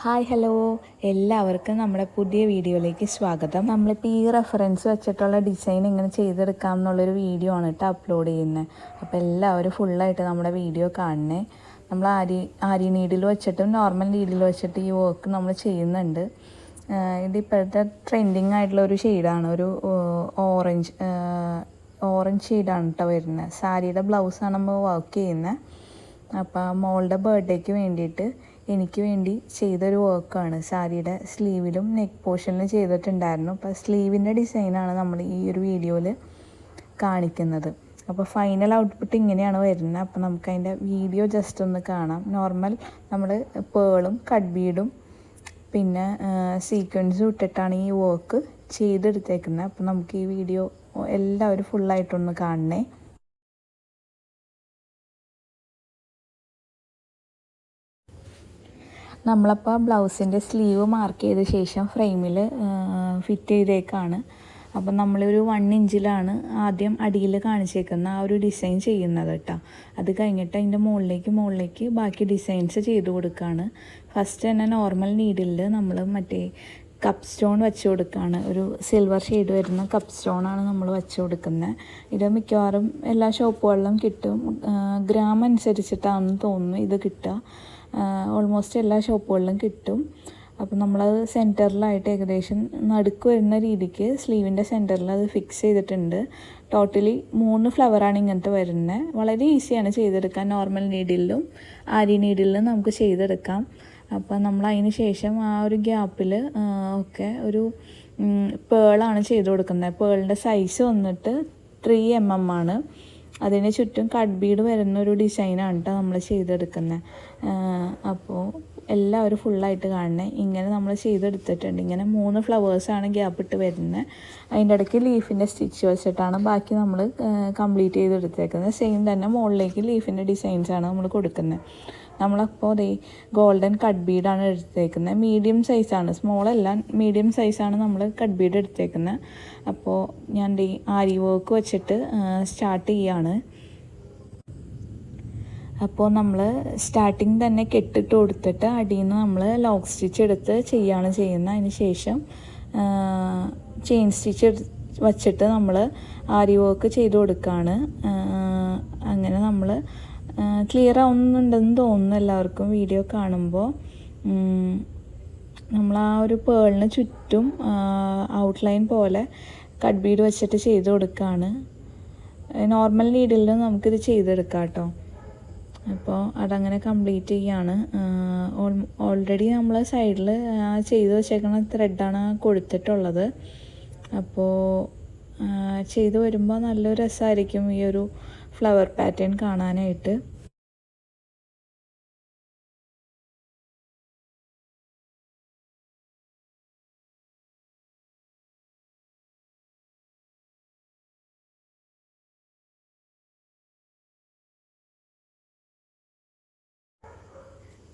Hi hello എല്ലാവർക്കും നമ്മുടെ പുതിയ വീഡിയോയിലേക്ക് സ്വാഗതം. നമ്മളിപ്പോൾ ഈ റെഫറൻസ് വെച്ചിട്ടുള്ള ഡിസൈൻ എങ്ങനെ ചെയ്തെടുക്കാം എന്നുള്ളൊരു വീഡിയോ ആണ് കേട്ടോ അപ്ലോഡ് ചെയ്യുന്നത് അപ്പോൾ എല്ലാവരും ഫുള്ളായിട്ട് നമ്മുടെ വീഡിയോ കാണണേ നമ്മൾ ആരി ആരി നീഡിൽ വെച്ചിട്ടും നോർമൽ നീഡിൽ വെച്ചിട്ട് ഈ വർക്ക് നമ്മൾ ചെയ്യുന്നുണ്ട്. ഇത് ഇപ്പോഴത്തെ ട്രെൻഡിങ് ആയിട്ടുള്ള ഒരു ഷെയ്ഡാണ് ഒരു ഓറഞ്ച് ഓറഞ്ച് ഷെയ്ഡാണ് കേട്ടോ വരുന്നത് സാരിയുടെ ബ്ലൗസാണ് നമ്മൾ വർക്ക് ചെയ്യുന്നത് അപ്പോൾ മോളുടെ ബർത്ത്ഡേക്ക് വേണ്ടിയിട്ട് എനിക്ക് വേണ്ടി ചെയ്തൊരു വർക്കാണ് സാരിയുടെ സ്ലീവിലും നെക്ക് പോർഷനിലും ചെയ്തിട്ടുണ്ടായിരുന്നു. അപ്പോൾ സ്ലീവിന്റെ ഡിസൈനാണ് നമ്മൾ ഈ ഒരു വീഡിയോയിൽ കാണിക്കുന്നത്. അപ്പോൾ ഫൈനൽ ഔട്ട്പുട്ട് ഇങ്ങനെയാണ് വരുന്നത്. അപ്പോൾ നമുക്ക് അതിന്റെ വീഡിയോ ജസ്റ്റ് ഒന്ന് കാണാം. നോർമൽ നമ്മൾ പേളും കട്ട് ബീഡും പിന്നെ സീക്വൻസും ഇട്ടിട്ടാണ് ഈ വർക്ക് ചെയ്തെടുത്തേക്കുന്നത്. അപ്പോൾ നമുക്ക് ഈ വീഡിയോ എല്ലാവരും ഫുള്ളായിട്ടൊന്ന് കാണണേ. നമ്മളപ്പോൾ ബ്ലൗസിന്റെ സ്ലീവ് മാർക്ക് ചെയ്ത ശേഷം ഫ്രെയിമിൽ ഫിറ്റ് ചെയ്തേക്കാണ്. അപ്പം നമ്മളൊരു വൺ ഇഞ്ചിലാണ് ആദ്യം അടിയിൽ കാണിച്ചേക്കുന്ന ആ ഒരു ഡിസൈൻ ചെയ്യുന്നത് കേട്ടോ അത് കഴിഞ്ഞിട്ട് അതിന്റെ മുകളിലേക്ക് മുകളിലേക്ക് ബാക്കി ഡിസൈൻസ് ചെയ്ത് കൊടുക്കുകയാണ് ഫസ്റ്റ് തന്നെ നോർമൽ നീഡിൽ നമ്മൾ മറ്റേ കപ്പ് സ്റ്റോൺ വെച്ച് കൊടുക്കുകയാണ് ഒരു സിൽവർ ഷെയ്ഡ് വരുന്ന കപ്പ് സ്റ്റോണാണ് നമ്മൾ വെച്ച് കൊടുക്കുന്നത് ഇത് മിക്കവാറും എല്ലാ ഷോപ്പുകളിലും കിട്ടും. ഗ്രാം അനുസരിച്ചിട്ടാണെന്ന് തോന്നുന്നു ഇത് കിട്ടുക. ഓൾമോസ്റ്റ് എല്ലാ ഷോപ്പുകളിലും കിട്ടും. അപ്പോൾ നമ്മളത് സെന്ററിലായിട്ട് ഏകദേശം നടുക്ക് വരുന്ന രീതിക്ക് സ്ലീവിന്റെ സെന്ററിൽ അത് ഫിക്സ് ചെയ്തിട്ടുണ്ട്. ടോട്ടലി മൂന്ന് ഫ്ലവറാണ് ഇങ്ങനത്തെ വരുന്നത് വളരെ ഈസിയാണ് ചെയ്തെടുക്കാൻ. നോർമൽ നീഡിലും ആരി നീഡിലും നമുക്ക് ചെയ്തെടുക്കാം. അപ്പോൾ നമ്മൾ അതിന് ശേഷം ആ ഒരു ഗ്യാപ്പിൽ ഒക്കെ ഒരു പേളാണ് ചെയ്ത് കൊടുക്കുന്നത്. പേളിന്റെ സൈസ് വന്നിട്ട് ത്രീ എം എം ആണ്. അതിന് ചുറ്റും കട്ട് ബീഡ് വരുന്ന ഒരു ഡിസൈനാണ് കേട്ടോ നമ്മൾ ചെയ്തെടുക്കുന്നത് അപ്പോൾ എല്ലാവരും ഫുള്ളായിട്ട് കാണണേ ഇങ്ങനെ നമ്മൾ ചെയ്തെടുത്തിട്ടുണ്ട്. ഇങ്ങനെ മൂന്ന് ഫ്ലവേഴ്സാണ് ഗ്യാപ്പ് ഇട്ട് വരുന്നത് അതിന്റെ ഇടയ്ക്ക് ലീഫിന്റെ സ്റ്റിച്ച് വെച്ചിട്ടാണ് ബാക്കി നമ്മൾ കംപ്ലീറ്റ് ചെയ്തെടുത്തേക്കുന്നത് സെയിം തന്നെ മുകളിലേക്ക് ലീഫിന്റെ ഡിസൈൻസാണ് നമ്മൾ കൊടുക്കുന്നത് നമ്മളപ്പോൾ ദേ ഗോൾഡൻ കട്ട് ബീഡാണ് എടുത്തേക്കുന്നത്. മീഡിയം സൈസാണ് സ്മോളല്ല മീഡിയം സൈസാണ് നമ്മൾ കട്ട് ബീഡ് എടുത്തേക്കുന്നത്. അപ്പോൾ ഞാൻ ദേ ആരി വർക്ക് വെച്ചിട്ട് സ്റ്റാർട്ട് ചെയ്യാണ്. അപ്പോൾ നമ്മൾ സ്റ്റാർട്ടിങ് തന്നെ കെട്ടിട്ട് കൊടുത്തിട്ട് അടിയിൽ നിന്ന് നമ്മൾ ലോക്ക് സ്റ്റിച്ച് എടുത്ത് ചെയ്യാണ് ചെയ്യുന്നത്. അതിന് ശേഷം ചെയിൻ സ്റ്റിച്ച് വച്ചിട്ട് നമ്മൾ ആരി വർക്ക് ചെയ്ത് കൊടുക്കുകയാണ് അങ്ങനെ നമ്മൾ ക്ലിയർ ആവുന്നുണ്ടെന്ന് തോന്നുന്നു എല്ലാവർക്കും വീഡിയോ കാണുമ്പോൾ നമ്മൾ ആ ഒരു പേളിന് ചുറ്റും ഔട്ട്ലൈൻ പോലെ കട്ട് ബീഡ് വെച്ചിട്ട് ചെയ്ത് കൊടുക്കുകയാണ് നോർമൽ നീഡിലും നമുക്കിത് ചെയ്തെടുക്കാം കേട്ടോ അപ്പോൾ അതങ്ങനെ കംപ്ലീറ്റ് ചെയ്യാണ്. ഓൾറെഡി നമ്മൾ സൈഡിൽ ചെയ്ത് വെച്ചേക്കുന്ന ത്രെഡാണ് കൊടുത്തിട്ടുള്ളത്. അപ്പോൾ ചെയ്ത് വരുമ്പോൾ നല്ലൊരു രസമായിരിക്കും ഈ ഒരു ഫ്ലവർ പാറ്റേൺ കാണാനായിട്ട്.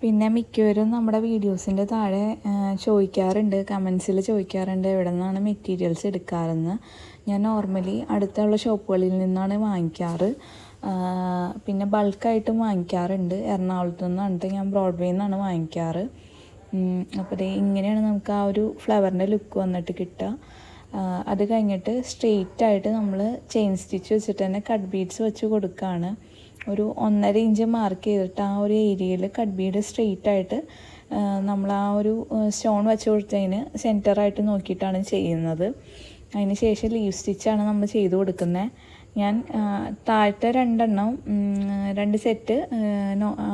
പിന്നെ മിക്കവരും നമ്മുടെ വീഡിയോസിന്റെ താഴെ ചോദിക്കാറുണ്ട്. കമൻസിൽ ചോദിക്കാറുണ്ട് എവിടെ നിന്നാണ് മെറ്റീരിയൽസ് എടുക്കാറെന്ന്. ഞാൻ നോർമലി അടുത്തുള്ള ഷോപ്പുകളിൽ നിന്നാണ് വാങ്ങിക്കാറ്. പിന്നെ ബൾക്കായിട്ടും വാങ്ങിക്കാറുണ്ട്. എറണാകുളത്ത് നിന്നാണ് ഞാൻ ബ്രോഡ്വേയിൽ നിന്നാണ് വാങ്ങിക്കാറ്. അപ്പോൾ ഇങ്ങനെയാണ് നമുക്ക് ആ ഒരു ഫ്ലവറിന്റെ ലുക്ക് വന്നിട്ട് കിട്ടുക അത് കഴിഞ്ഞിട്ട് സ്ട്രെയിറ്റ് ആയിട്ട് നമ്മൾ ചെയിൻ സ്റ്റിച്ച് വെച്ചിട്ട് തന്നെ കട്ട് ബീഡ്സ് വെച്ച് കൊടുക്കുകയാണ് ഒരു ഒന്നര ഇഞ്ച് മാർക്ക് ചെയ്തിട്ട് ആ ഒരു ഏരിയയിൽ കട്ട് ബീഡ് സ്ട്രെയിറ്റ് ആയിട്ട് നമ്മൾ ആ ഒരു സ്റ്റോൺ വെച്ച് കൊടുത്തതിന് സെന്ററായിട്ട് നോക്കിയിട്ടാണ് ചെയ്യുന്നത്. അതിന് ശേഷം ലീവ് സ്റ്റിച്ചാണ് നമ്മൾ ചെയ്ത് കൊടുക്കുന്നത് ഞാൻ താഴത്തെ രണ്ടെണ്ണം രണ്ട് സെറ്റ്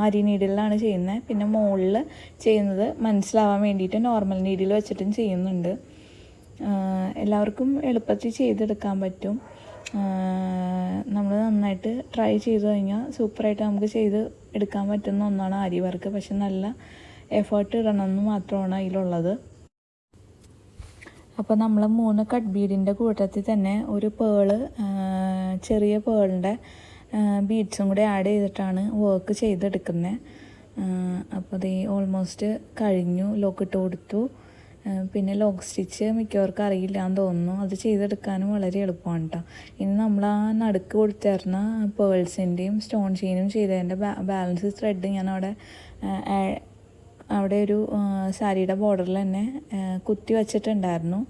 ആരി നീഡിലാണ് ചെയ്യുന്നത് പിന്നെ മുകളിൽ ചെയ്യുന്നത് മനസ്സിലാവാൻ വേണ്ടിയിട്ട് നോർമൽ നീഡിൽ വെച്ചിട്ടും ചെയ്യുന്നുണ്ട്. എല്ലാവർക്കും എളുപ്പത്തിൽ ചെയ്തെടുക്കാൻ പറ്റും. നമ്മൾ നന്നായിട്ട് ട്രൈ ചെയ്തു കഴിഞ്ഞാൽ സൂപ്പറായിട്ട് നമുക്ക് ചെയ്ത് എടുക്കാൻ പറ്റുന്ന ഒന്നാണ് ആരി വർക്ക് പക്ഷെ നല്ല എഫേർട്ട് ഇടണമെന്ന് മാത്രമാണ് അതിലുള്ളത്. അപ്പോൾ നമ്മൾ മൂന്ന് കട്ട് ബീഡിന്റെ കൂട്ടത്തിൽ തന്നെ ഒരു പേൾ ചെറിയ പേളിന്റെ ബീഡ്സും കൂടി ആഡ് ചെയ്തിട്ടാണ് വർക്ക് ചെയ്തെടുക്കുന്നത് അപ്പോൾ അത് ഓൾമോസ്റ്റ് കഴിഞ്ഞു ലോക്ക് ഇട്ട് കൊടുത്തു. പിന്നെ ലോക്ക് സ്റ്റിച്ച് മിക്കവർക്കും അറിയില്ല എന്ന് തോന്നുന്നു. അത് ചെയ്തെടുക്കാനും വളരെ എളുപ്പമാണ് കേട്ടോ ഇനി നമ്മൾ ആ നടുക്ക് കൊടുത്തേർന്ന പേൾസിന്റെയും സ്റ്റോൺ ചെയിനും ചെയ്തതിന്റെ ബാലൻസ് ത്രെഡ് ഞാൻ അവിടെ അവിടെ ഒരു സാരിയുടെ ബോർഡറിൽ തന്നെ കുത്തി വച്ചിട്ടുണ്ടായിരുന്നു.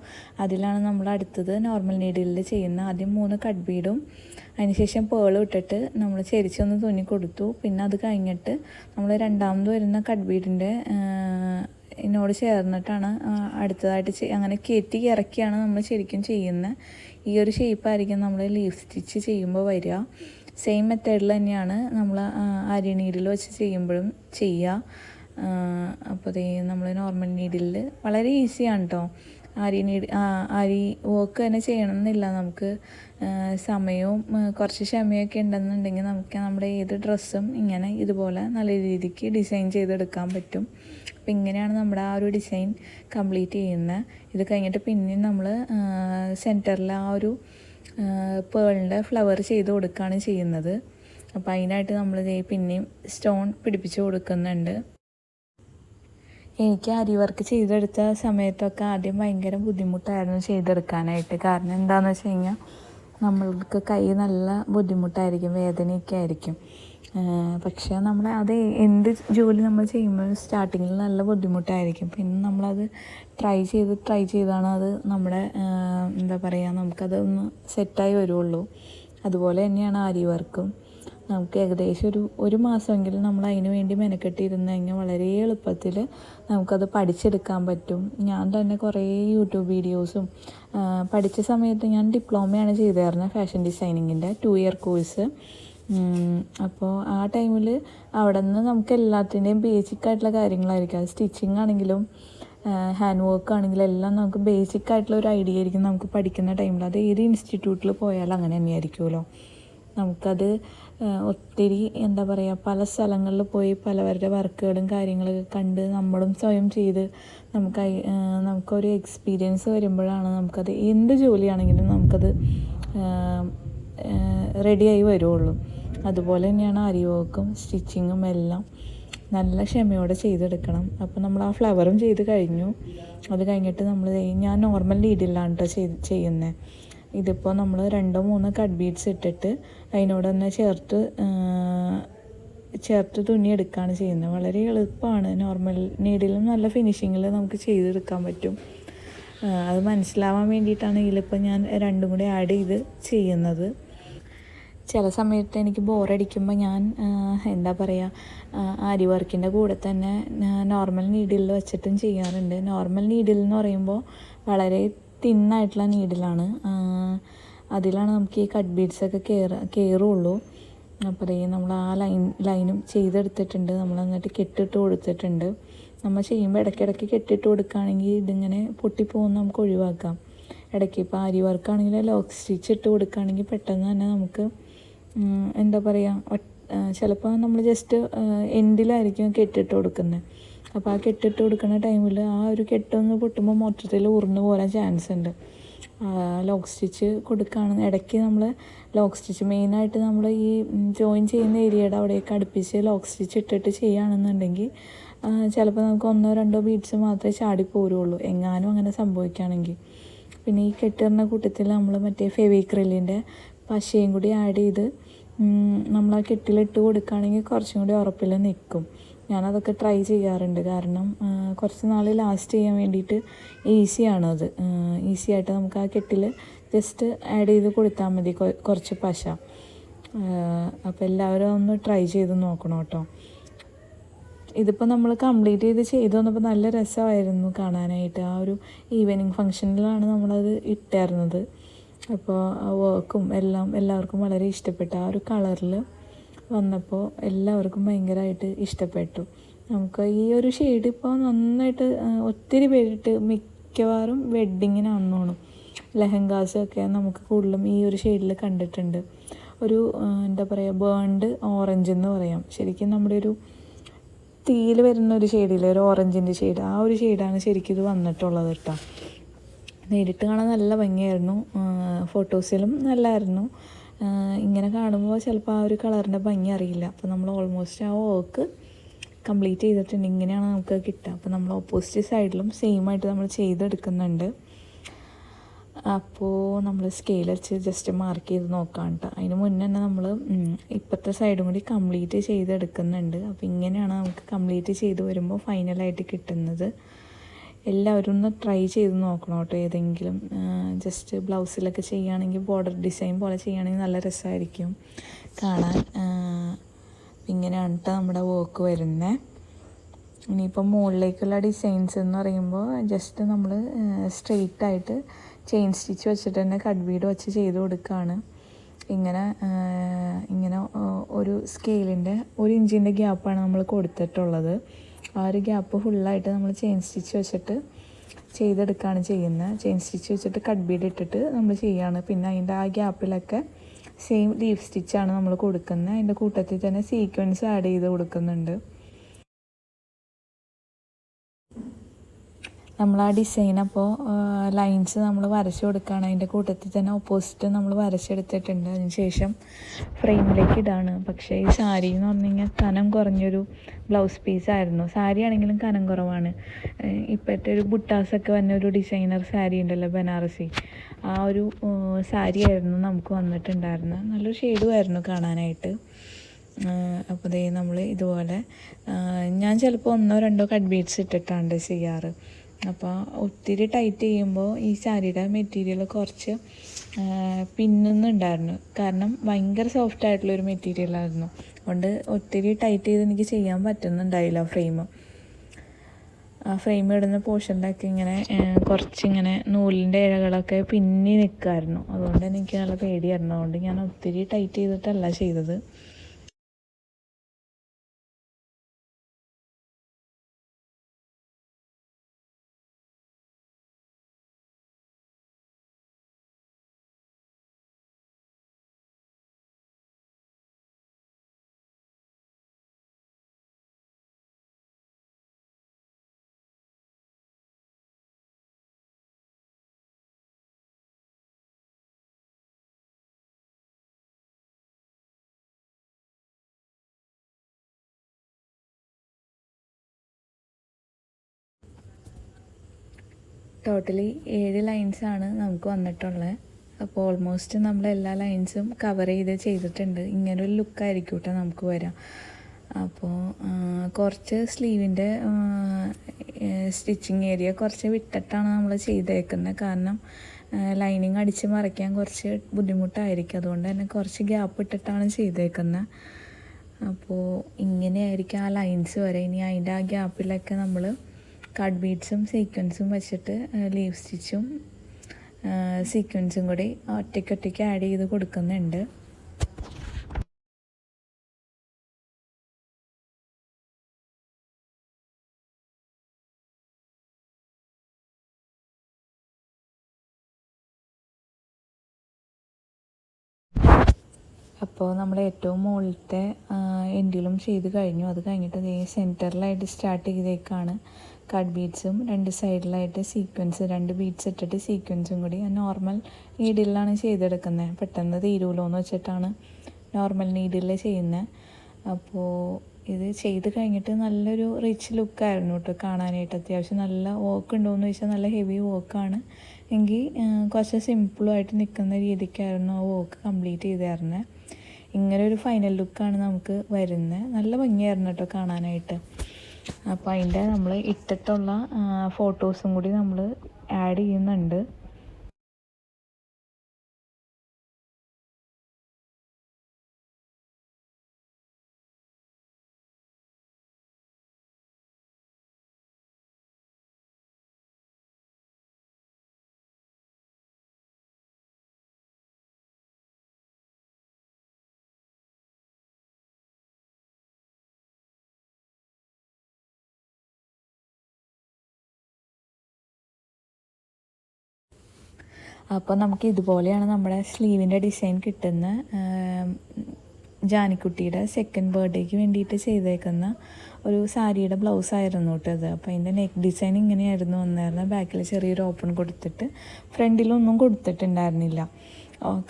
അതിലാണ് നമ്മൾ അടുത്തത് നോർമൽ നീഡിലിൽ ചെയ്യുന്ന ആദ്യം മൂന്ന് കട്ട് ബീഡും അതിനുശേഷം പേളും ഇട്ടിട്ട് നമ്മൾ ചെരിച്ചൊന്ന് തുന്നി കൊടുത്തു. പിന്നെ അത് കഴിഞ്ഞിട്ട് നമ്മൾ രണ്ടാമത് വരുന്ന കട്ട് ബീഡിന്റെ ഇതിനോട് ചേർന്നിട്ടാണ് അടുത്തതായിട്ട് അങ്ങനെ കയറ്റി ഇറക്കിയാണ് നമ്മൾ ശരിക്കും ചെയ്യുന്നത്. ഈ ഒരു ഷേപ്പായിരിക്കും നമ്മൾ ലീഫ് സ്റ്റിച്ച് ചെയ്യുമ്പോൾ വരിക. സെയിം മെത്തേഡിൽ തന്നെയാണ് നമ്മൾ അരി നീഡിൽ വെച്ച് ചെയ്യുമ്പോഴും ചെയ്യുക. അപ്പോൾ ദേ നമ്മൾ നോർമൽ നീഡിൽ വളരെ ഈസിയാണ് കേട്ടോ അരി നീഡ് അരി വർക്ക് തന്നെ ചെയ്യണമെന്നില്ല നമുക്ക്. സമയവും കുറച്ച് ക്ഷമയൊക്കെ ഉണ്ടെന്നുണ്ടെങ്കിൽ നമുക്ക് നമ്മുടെ ഏത് ഡ്രസ്സും ഇങ്ങനെ ഇതുപോലെ നല്ല രീതിക്ക് ഡിസൈൻ ചെയ്തെടുക്കാൻ പറ്റും. അപ്പം ഇങ്ങനെയാണ് നമ്മുടെ ആ ഒരു ഡിസൈൻ കംപ്ലീറ്റ് ചെയ്യുന്നത് ഇത് കഴിഞ്ഞിട്ട് പിന്നെയും നമ്മൾ സെന്ററിൽ ആ ഒരു പേളിന്റെ ഫ്ലവർ ചെയ്ത് കൊടുക്കുകയാണ് ചെയ്യുന്നത്. അപ്പോൾ അതിനായിട്ട് നമ്മൾ പിന്നെയും സ്റ്റോൺ പിടിപ്പിച്ച് കൊടുക്കുന്നുണ്ട്. എനിക്ക് അരി വർക്ക് ചെയ്തെടുത്ത സമയത്തൊക്കെ ആദ്യം ഭയങ്കര ബുദ്ധിമുട്ടായിരുന്നു ചെയ്തെടുക്കാനായിട്ട്. കാരണം എന്താണെന്ന് വെച്ച് കഴിഞ്ഞാൽ നമ്മൾക്ക് കൈ നല്ല ബുദ്ധിമുട്ടായിരിക്കും വേദനയൊക്കെ ആയിരിക്കും. പക്ഷേ നമ്മൾ അത് എന്ത് ജോലി നമ്മൾ ചെയ്യുമ്പോൾ സ്റ്റാർട്ടിങ്ങിൽ നല്ല ബുദ്ധിമുട്ടായിരിക്കും. പിന്നെ നമ്മളത് ട്രൈ ചെയ്ത് ട്രൈ ചെയ്താണ് അത് നമ്മുടെ എന്താ പറയുക നമുക്കത് ഒന്ന് സെറ്റായി വരുള്ളൂ. അതുപോലെ തന്നെയാണ് അരി വർക്കും നമുക്ക് ഏകദേശം ഒരു ഒരു മാസമെങ്കിലും നമ്മൾ അതിന് വേണ്ടി മെനക്കെട്ടിരുന്നെങ്കിൽ വളരെ എളുപ്പത്തിൽ നമുക്കത് പഠിച്ചെടുക്കാൻ പറ്റും. ഞാൻ തന്നെ കുറേ യൂട്യൂബ് വീഡിയോസും പഠിച്ച സമയത്ത് ഞാൻ ഡിപ്ലോമയാണ് ചെയ്തായിരുന്നത് ഫാഷൻ ഡിസൈനിങ്ങിന്റെ ടു ഇയർ കോഴ്സ്. അപ്പോൾ ആ ടൈമിൽ അവിടെ നിന്ന് നമുക്ക് എല്ലാത്തിന്റെയും ബേസിക് ആയിട്ടുള്ള കാര്യങ്ങളായിരിക്കും. സ്റ്റിച്ചിങ് ആണെങ്കിലും ഹാൻഡ് വർക്ക് ആണെങ്കിലും എല്ലാം നമുക്ക് ബേസിക് ആയിട്ടുള്ള ഒരു ഐഡിയ ആയിരിക്കും നമുക്ക് പഠിക്കുന്ന ടൈമിൽ. അത് ഏത് ഇൻസ്റ്റിറ്റ്യൂട്ടിൽ പോയാലും അങ്ങനെ തന്നെയായിരിക്കുമല്ലോ. നമുക്കത് ഒത്തിരി എന്താ പറയുക പല സ്ഥലങ്ങളിൽ പോയി പലവരുടെ വർക്കുകളും കാര്യങ്ങളൊക്കെ കണ്ട് നമ്മളും സ്വയം ചെയ്ത് നമുക്ക് നമുക്കൊരു എക്സ്പീരിയൻസ് വരുമ്പോഴാണ് നമുക്കത് എന്ത് ജോലിയാണെങ്കിലും നമുക്കത് റെഡിയായി വരുള്ളൂ. അതുപോലെ തന്നെയാണ് അരിവോക്കും സ്റ്റിച്ചിങ്ങും എല്ലാം നല്ല ക്ഷമയോടെ ചെയ്തെടുക്കണം. അപ്പോൾ നമ്മൾ ആ ഫ്ലവറും ചെയ്ത് കഴിഞ്ഞു. അത് കഴിഞ്ഞിട്ട് നമ്മൾ ഞാൻ നോർമൽ രീതിയിലാണ് കേട്ടോ ചെയ്ത് ചെയ്യുന്നത് ഇതിപ്പോൾ നമ്മൾ രണ്ടോ മൂന്നോ കട്ട് ബീഡ്സ് ഇട്ടിട്ട് അതിനോട് തന്നെ ചേർത്ത് ചേർത്ത് തുന്നി എടുക്കുകയാണ് ചെയ്യുന്നത്. വളരെ എളുപ്പമാണ് നോർമൽ നീഡിലും നല്ല ഫിനിഷിങ്ങിൽ നമുക്ക് ചെയ്തെടുക്കാൻ പറ്റും. അത് മനസ്സിലാവാൻ വേണ്ടിയിട്ടാണ് ഇതിലിപ്പോൾ ഞാൻ രണ്ടും കൂടി ആഡ് ചെയ്ത് ചെയ്യുന്നത്. ചില സമയത്ത് എനിക്ക് ബോറടിക്കുമ്പോൾ ഞാൻ എന്താ പറയുക ആരി വർക്കിന്റെ കൂടെ തന്നെ നോർമൽ നീഡിലിൽ വെച്ചിട്ടും ചെയ്യാറുണ്ട്. നോർമൽ നീഡിൽ എന്ന് പറയുമ്പോൾ വളരെ തിന്നായിട്ടുള്ള നീഡിലാണ്. അതിലാണ് നമുക്ക് ഈ കട്ട് ബീഡ്സൊക്കെ കയറ കയറുള്ളൂ അപ്പോൾ അതേ നമ്മൾ ആ ലൈൻ ലൈനും ചെയ്തെടുത്തിട്ടുണ്ട്. നമ്മൾ എന്നിട്ട് കെട്ടിട്ട് കൊടുത്തിട്ടുണ്ട്. നമ്മൾ ചെയ്യുമ്പോൾ ഇടയ്ക്കിടയ്ക്ക് കെട്ടിട്ട് കൊടുക്കുകയാണെങ്കിൽ ഇതിങ്ങനെ പൊട്ടിപ്പോകുന്ന നമുക്ക് ഒഴിവാക്കാം. ഇടയ്ക്ക് ഇപ്പോൾ ആരി വർക്കാണെങ്കിൽ ലോക്ക് സ്റ്റിച്ച് ഇട്ട് കൊടുക്കുകയാണെങ്കിൽ പെട്ടെന്ന് തന്നെ നമുക്ക് എന്താ പറയുക ചിലപ്പോൾ നമ്മൾ ജസ്റ്റ് എൻഡിലായിരിക്കും കെട്ടിട്ട് കൊടുക്കുന്നത് അപ്പോൾ ആ കെട്ടിട്ട് കൊടുക്കുന്ന ടൈമിൽ ആ ഒരു കെട്ടൊന്ന് പൊട്ടുമ്പോൾ മൊത്തത്തിൽ ഉറിഞ്ഞു പോരാൻ ചാൻസ് ഉണ്ട്. ലോക്ക് സ്റ്റിച്ച് കൊടുക്കുകയാണെന്ന് ഇടയ്ക്ക് നമ്മൾ ലോക്ക് സ്റ്റിച്ച് മെയിനായിട്ട് നമ്മൾ ഈ ജോയിൻ ചെയ്യുന്ന ഏരിയയുടെ അവിടേക്ക് അടുപ്പിച്ച് ലോക്ക് സ്റ്റിച്ച് ഇട്ടിട്ട് ചെയ്യുകയാണെന്നുണ്ടെങ്കിൽ ചിലപ്പോൾ നമുക്ക് ഒന്നോ രണ്ടോ ബീഡ്സ് മാത്രമേ ചാടി പോരുള്ളൂ. എങ്ങാനും അങ്ങനെ സംഭവിക്കുകയാണെങ്കിൽ. പിന്നെ ഈ കെട്ടിടുന്ന കൂട്ടത്തിൽ നമ്മൾ മറ്റേ ഫെവിക്രില്ലിന്റെ പശയും കൂടി ആഡ് ചെയ്ത് നമ്മൾ ആ കെട്ടിലിട്ട് കൊടുക്കുകയാണെങ്കിൽ കുറച്ചും കൂടി ഉറപ്പിൽ നിൽക്കും. ഞാനതൊക്കെ ട്രൈ ചെയ്യാറുണ്ട്. കാരണം കുറച്ച് നാൾ ലാസ്റ്റ് ചെയ്യാൻ വേണ്ടിയിട്ട് ഈസിയാണ് അത്. ഈസി ആയിട്ട് നമുക്ക് ആ കെട്ടിൽ ജസ്റ്റ് ആഡ് ചെയ്ത് കൊടുത്താൽ മതി കുറച്ച് പശ. അപ്പോൾ എല്ലാവരും ഒന്ന് ട്രൈ ചെയ്ത് നോക്കണം കേട്ടോ. ഇതിപ്പോൾ നമ്മൾ കംപ്ലീറ്റ് ചെയ്ത് ചെയ്തു വന്നപ്പോൾ നല്ല രസമായിരുന്നു കാണാനായിട്ട്. ആ ഒരു ഈവനിങ് ഫങ്ഷനിലാണ് നമ്മളത് ഇട്ടായിരുന്നത് അപ്പോൾ ആ വർക്കും എല്ലാം എല്ലാവർക്കും വളരെ ഇഷ്ടപ്പെട്ട ആ ഒരു കളറിൽ വന്നപ്പോൾ എല്ലാവർക്കും ഭയങ്കരമായിട്ട് ഇഷ്ടപ്പെട്ടു. നമുക്ക് ഈ ഒരു ഷെയ്ഡ് ഇപ്പോൾ നന്നായിട്ട് ഒത്തിരി പേരിട്ട് മിക്കവാറും വെഡ്ഡിങ്ങിനാണെന്ന് തോന്നും ലെഹങ്കാസൊക്കെ നമുക്ക് കൂടുതലും ഈ ഒരു ഷെയ്ഡിൽ കണ്ടിട്ടുണ്ട്. ഒരു എന്താ പറയുക ബേൺഡ് ഓറഞ്ച് എന്ന് പറയാം. ശരിക്കും നമ്മുടെ ഒരു തീയിൽ വരുന്ന ഒരു ഷെയ്ഡില്ലേ ഒരു ഓറഞ്ചിന്റെ ഷെയ്ഡ് ആ ഒരു ഷെയ്ഡാണ് ശരിക്കും ഇത് വന്നിട്ടുള്ളത് കേട്ടോ. നേരിട്ട് കാണാൻ നല്ല ഭംഗിയായിരുന്നു. ഫോട്ടോസിലും നല്ലതായിരുന്നു ആ, ഇങ്ങനെ കാണുമ്പോൾ ചിലപ്പോൾ ആ ഒരു കളറിന്റെ ഭംഗി അറിയില്ല. അപ്പോൾ നമ്മൾ ഓൾമോസ്റ്റ് ആ വർക്ക് കംപ്ലീറ്റ് ചെയ്തിട്ടുണ്ട്. ഇങ്ങനെയാണ് നമുക്ക് കിട്ടുക. അപ്പോൾ നമ്മൾ ഓപ്പോസിറ്റ് സൈഡിലും സെയിം ആയിട്ട് നമ്മൾ ചെയ്തെടുക്കുന്നുണ്ട്. അപ്പോൾ നമ്മൾ സ്കെയിൽ വെച്ച് ജസ്റ്റ് മാർക്ക് ചെയ്ത് നോക്കാം കേട്ടോ. അതിന് മുന്നേ തന്നെ നമ്മൾ ഇപ്പോഴത്തെ സൈഡും കൂടി കംപ്ലീറ്റ് ചെയ്തെടുക്കുന്നുണ്ട്. അപ്പോൾ ഇങ്ങനെയാണ് നമുക്ക് കംപ്ലീറ്റ് ചെയ്ത് വരുമ്പോൾ ഫൈനലായിട്ട് കിട്ടുന്നത്. എല്ലാവരും ഒന്ന് ട്രൈ ചെയ്ത് നോക്കണം കേട്ടോ ഏതെങ്കിലും ജസ്റ്റ് ബ്ലൗസിലൊക്കെ ചെയ്യുകയാണെങ്കിൽ ബോർഡർ ഡിസൈൻ പോലെ ചെയ്യുകയാണെങ്കിൽ നല്ല രസമായിരിക്കും കാണാൻ. ഇങ്ങനെയാണ് കേട്ടോ നമ്മുടെ വർക്ക് വരുന്നത് ഇനിയിപ്പോൾ മുകളിലേക്കുള്ള ഡിസൈൻസ് എന്ന് പറയുമ്പോൾ ജസ്റ്റ് നമ്മൾ സ്ട്രെയിറ്റ് ആയിട്ട് ചെയിൻ സ്റ്റിച്ച് വെച്ചിട്ട് തന്നെ കട്ട് ബീഡ് വെച്ച് ചെയ്ത് കൊടുക്കുകയാണ്. ഇങ്ങനെ ഇങ്ങനെ ഒരു സ്കെയിലിന്റെ ഒരു ഇഞ്ചിന്റെ ഗ്യാപ്പാണ് നമ്മൾ കൊടുത്തിട്ടുള്ളത്. ആ ഒരു ഗ്യാപ്പ് ഫുള്ളായിട്ട് നമ്മൾ ചെയിൻ സ്റ്റിച്ച് വെച്ചിട്ട് ചെയ്തെടുക്കുകയാണ് ചെയ്യുന്നത് ചെയിൻ സ്റ്റിച്ച് വെച്ചിട്ട് കട്ട് ബീഡ് ഇട്ടിട്ട് നമ്മൾ ചെയ്യുകയാണ് പിന്നെ അതിന്റെ ആ ഗ്യാപ്പിലൊക്കെ സെയിം ലീഫ് സ്റ്റിച്ചാണ് നമ്മൾ കൊടുക്കുന്നത് അതിന്റെ കൂട്ടത്തിൽ തന്നെ സീക്വൻസ് ആഡ് ചെയ്ത് കൊടുക്കുന്നുണ്ട്. നമ്മൾ ആ ഡിസൈൻ അപ്പോൾ ലൈൻസ് നമ്മൾ വരച്ച് കൊടുക്കുകയാണ് അതിന്റെ കൂട്ടത്തിൽ തന്നെ ഓപ്പോസിറ്റ് നമ്മൾ വരച്ചെടുത്തിട്ടുണ്ട്. അതിന് ശേഷം ഫ്രെയിമിലേക്ക് ഇടാണ്. പക്ഷേ ഈ സാരി എന്ന് പറഞ്ഞു കഴിഞ്ഞാൽ കനം കുറഞ്ഞൊരു ബ്ലൗസ് പീസ് ആയിരുന്നു. സാരി ആണെങ്കിലും കനം കുറവാണ്. ഇപ്പോഴത്തെ ഒരു ബുട്ടാസൊക്കെ വന്ന ഒരു ഡിസൈനർ സാരി ഉണ്ടല്ലോ ബനാറസി. ആ ഒരു സാരി ആയിരുന്നു നമുക്ക് വന്നിട്ടുണ്ടായിരുന്നത്. നല്ലൊരു ഷെയ്ഡുമായിരുന്നു കാണാനായിട്ട്. അപ്പോൾ ദേ നമ്മൾ ഇതുപോലെ ഞാൻ ചിലപ്പോൾ ഒന്നോ രണ്ടോ കട്ട് ബീഡ്സ് ഇട്ടിട്ടാണ് ചെയ്യാറ്. അപ്പോൾ ഒത്തിരി ടൈറ്റ് ചെയ്യുമ്പോൾ ഈ സാരിയുടെ മെറ്റീരിയൽ കുറച്ച് പിന്നുന്നുണ്ടായിരുന്നു. കാരണം ഭയങ്കര സോഫ്റ്റ് ആയിട്ടുള്ളൊരു മെറ്റീരിയലായിരുന്നു അതുകൊണ്ട് ഒത്തിരി ടൈറ്റ് ചെയ്ത് എനിക്ക് ചെയ്യാൻ പറ്റുന്നുണ്ടായില്ല ഫ്രെയിം ആ ഫ്രെയിം ഇടുന്ന പോർഷനിലൊക്കെ ഇങ്ങനെ കുറച്ചിങ്ങനെ നൂലിന്റെ ഇഴകളൊക്കെ പിന്നി നിൽക്കുമായിരുന്നു അതുകൊണ്ട് എനിക്ക് നല്ല പേടിയായിരുന്നു. അതുകൊണ്ട് ഞാൻ ഒത്തിരി ടൈറ്റ് ചെയ്തിട്ടല്ല ചെയ്തത്. ടോട്ടലി ഏഴ് ലൈൻസാണ് നമുക്ക് വന്നിട്ടുള്ളത്. അപ്പോൾ ഓൾമോസ്റ്റ് നമ്മൾ എല്ലാ ലൈൻസും കവർ ചെയ്ത് ചെയ്തിട്ടുണ്ട്. ഇങ്ങനൊരു ലുക്കായിരിക്കും കേട്ടോ നമുക്ക് വരാം. അപ്പോൾ കുറച്ച് സ്ലീവിന്റെ സ്റ്റിച്ചിങ് ഏരിയ കുറച്ച് വിട്ടിട്ടാണ് നമ്മൾ ചെയ്തേക്കുന്നത് കാരണം ലൈനിങ് അടിച്ച് മറയ്ക്കാൻ കുറച്ച് ബുദ്ധിമുട്ടായിരിക്കും. അതുകൊണ്ട് തന്നെ കുറച്ച് ഗ്യാപ്പ് ഇട്ടിട്ടാണ് ചെയ്തേക്കുന്നത് അപ്പോൾ ഇങ്ങനെയായിരിക്കും ആ ലൈൻസ് വരെ. ഇനി അതിന്റെ ആ ഗ്യാപ്പിലൊക്കെ നമ്മൾ കട്ട് ബീഡ്സും സീക്വൻസും വെച്ചിട്ട് ലീവ് സ്റ്റിച്ചും സീക്വൻസും കൂടി ഒറ്റയ്ക്ക് ഒറ്റയ്ക്ക് ആഡ് ചെയ്ത് കൊടുക്കുന്നുണ്ട്. അപ്പോൾ നമ്മൾ ഏറ്റവും മുകളിലത്തെ എൻഡിലും ചെയ്ത് കഴിഞ്ഞു. അത് കഴിഞ്ഞിട്ട് അതേ സെന്ററിലായിട്ട് സ്റ്റാർട്ട് ചെയ്തേക്കാണ്. കട്ട് ബീഡ്സും രണ്ട് സൈഡിലായിട്ട് സീക്വൻസ് രണ്ട് ബീഡ്സ് ഇട്ടിട്ട് സീക്വൻസും കൂടി ഞാൻ നോർമൽ നീഡിലാണ് ചെയ്തെടുക്കുന്നത് പെട്ടെന്ന് തീരുമല്ലോ എന്ന് വെച്ചിട്ടാണ് നോർമൽ നീഡിലിൽ ചെയ്യുന്നത് അപ്പോൾ ഇത് ചെയ്ത് കഴിഞ്ഞിട്ട് നല്ലൊരു റിച്ച് ലുക്കായിരുന്നു കേട്ടോ കാണാനായിട്ട്. അത്യാവശ്യം നല്ല വർക്ക് ഉണ്ടോയെന്ന് ചോദിച്ചാൽ നല്ല ഹെവി വോക്കാണ് എങ്കിൽ കുറച്ച് സിമ്പിളുമായിട്ട് നിൽക്കുന്ന രീതിക്കായിരുന്നു ആ വോക്ക് കംപ്ലീറ്റ് ചെയ്തായിരുന്നത് ഇങ്ങനെ ഒരു ഫൈനൽ ലുക്കാണ് നമുക്ക് വരുന്നത് നല്ല ഭംഗിയായിരുന്നു കേട്ടോ കാണാനായിട്ട്. അപ്പോൾ അതിന്റെ നമ്മൾ ഇട്ടിട്ടുള്ള ഫോട്ടോസും കൂടി നമ്മൾ ആഡ് ചെയ്യുന്നുണ്ട്. അപ്പോൾ നമുക്ക് ഇതുപോലെയാണ് നമ്മുടെ സ്ലീവിന്റെ ഡിസൈൻ കിട്ടുന്ന ജാനിക്കുട്ടിയുടെ സെക്കൻഡ് ബർത്ത്ഡേക്ക് വേണ്ടിയിട്ട് ചെയ്തേക്കുന്ന ഒരു സാരിയുടെ ബ്ലൗസ് ആയിരുന്നു അത് അപ്പോൾ അതിന്റെ നെക്ക് ഡിസൈൻ ഇങ്ങനെയായിരുന്നു വന്നായിരുന്നു ബാക്കിൽ ചെറിയൊരു ഓപ്പൺ കൊടുത്തിട്ട് ഫ്രണ്ടിലൊന്നും കൊടുത്തിട്ടുണ്ടായിരുന്നില്ല.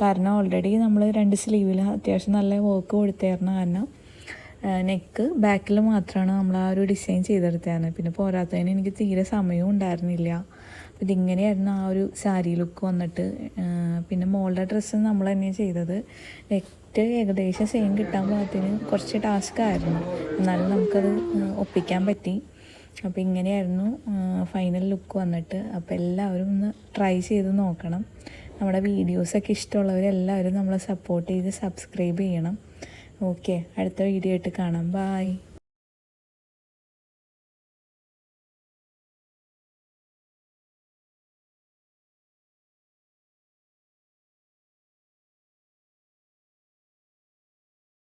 കാരണം ഓൾറെഡി നമ്മൾ രണ്ട് സ്ലീവിൽ അത്യാവശ്യം നല്ല വർക്ക് കൊടുത്തായിരുന്നു കാരണം നെക്ക് ബാക്കിൽ മാത്രമാണ് നമ്മൾ ആ ഒരു ഡിസൈൻ ചെയ്തെടുത്തതാണ് പിന്നെ പോരാത്തതിന് എനിക്ക് തീരെ സമയവും ഉണ്ടായിരുന്നില്ല. അപ്പോൾ ഇതിങ്ങനെയായിരുന്നു ആ ഒരു സാരി ലുക്ക് വന്നിട്ട്. പിന്നെ മോളുടെ ഡ്രസ്സ് നമ്മൾ തന്നെ ചെയ്തത്. നെറ്റ് ഏകദേശം സെയിം കിട്ടാൻ പാകത്തിന് കുറച്ച് ടാസ്ക് ആയിരുന്നു. എന്നാലും നമുക്കത് ഒപ്പിക്കാൻ പറ്റി. അപ്പോൾ ഇങ്ങനെയായിരുന്നു ഫൈനൽ ലുക്ക് വന്നിട്ട്. അപ്പോൾ എല്ലാവരും ഒന്ന് ട്രൈ ചെയ്ത് നോക്കണം. നമ്മുടെ വീഡിയോസൊക്കെ ഇഷ്ടമുള്ളവരെല്ലാവരും നമ്മളെ സപ്പോർട്ട് ചെയ്ത് സബ്സ്ക്രൈബ് ചെയ്യണം. ഓക്കെ അടുത്ത വീഡിയോ ആയിട്ട് കാണാം. ബായ്